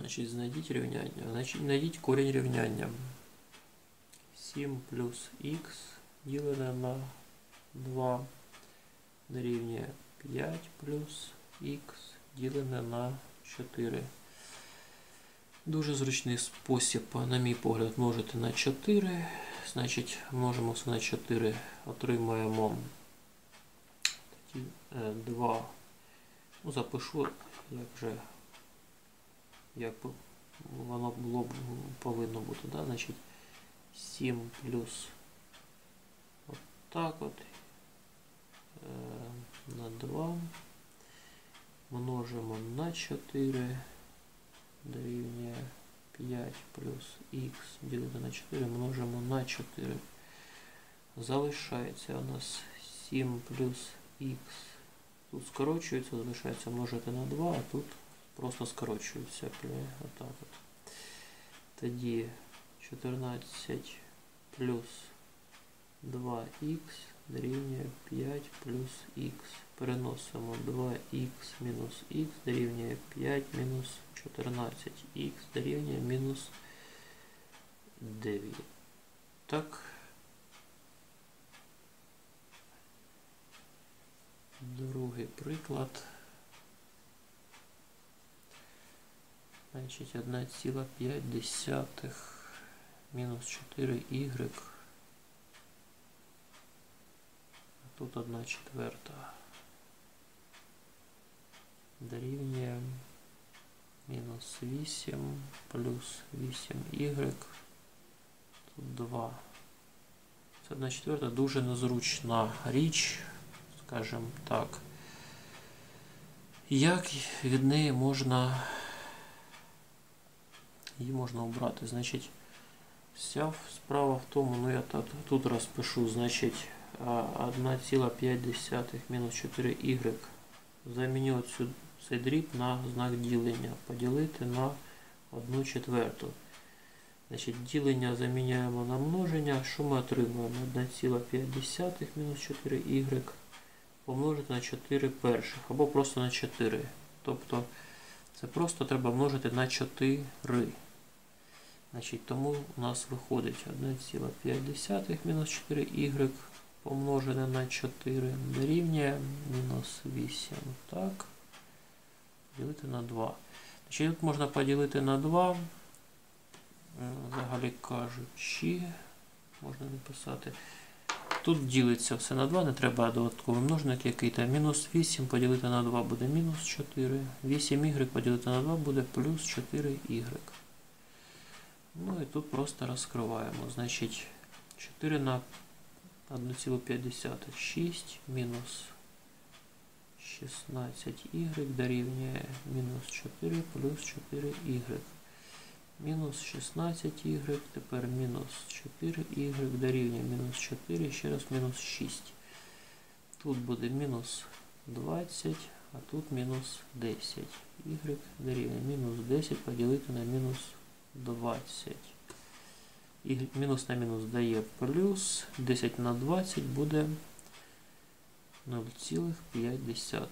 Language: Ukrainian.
Значить, знайдіть рівняння. Значить, знайдіть корінь рівняння. 7 плюс х ділене на 2 дорівнює 5 плюс х ділене на 4. Дуже зручний спосіб, на мій погляд, множити на 4. Значить, множимо все на 4, отримаємо е, 2. Ну, запишу, як вже як воно було б повинно бути. Да? Значить, 7 плюс от так от е, на 2 множимо на 4 дорівнює 5 плюс х ділити на 4 множимо на 4. Залишається у нас 7 плюс х. Тут скорочується, залишається множити на 2, а тут просто скорочується. Отак от. Тоді 14 плюс 2х дорівнює 5 плюс х. Переносимо 2х мінус х дорівнює 5 мінус 14х дорівнює мінус 9. Так. Другий приклад. Значить 1,5 мінус 4y. А тут 1 четверта. Дорівнює мінус 8 плюс 8y. Тут 2. Це 1 четверта дуже незручна річ, скажімо так. Як від неї можна її можна обрати. Значить, вся справа в тому, ну я тут розпишу, значить 1,5 мінус 4y. Заміню цю, цей дріб на знак ділення. Поділити на 1 четверту. Значить, Ділення заміняємо на множення. Що ми отримуємо? 1,5 мінус 4y помножити на 4 перших. Або просто на 4. Тобто це просто треба множити на 4. Значить, Тому у нас виходить 1,5 мінус 4y помножене на 4 дорівнює мінус 8. Так. Поділити на 2. Значить, Тут можна поділити на 2. Взагалі кажучи, можна написати. Тут ділиться все на 2, не треба додатковий множник який там. Мінус 8 поділити на 2 буде мінус 4. 8y поділити на 2 буде плюс 4y. Ну і тут просто розкриваємо. Значить 4 на 1,5 6 мінус 16y дорівнює мінус 4 плюс 4y. Мінус 16y, тепер мінус 4y дорівнює мінус 4, ще раз мінус 6. Тут буде мінус 20, а тут мінус 10. Y дорівнює мінус 10 поділити на мінус 20. І мінус на мінус дає плюс 10 на 20 буде 0,5.